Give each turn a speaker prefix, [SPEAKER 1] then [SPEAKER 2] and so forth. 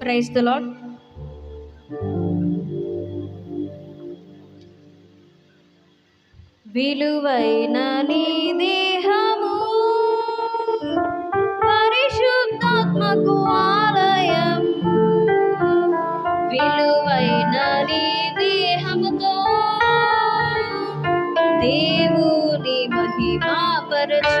[SPEAKER 1] Praise the lord విలువైన నీ దేహము పరిశుద్ధాత్మకు ఆలయం. విలువైన నీ దేహముతో దేవుని మహిమాపరచు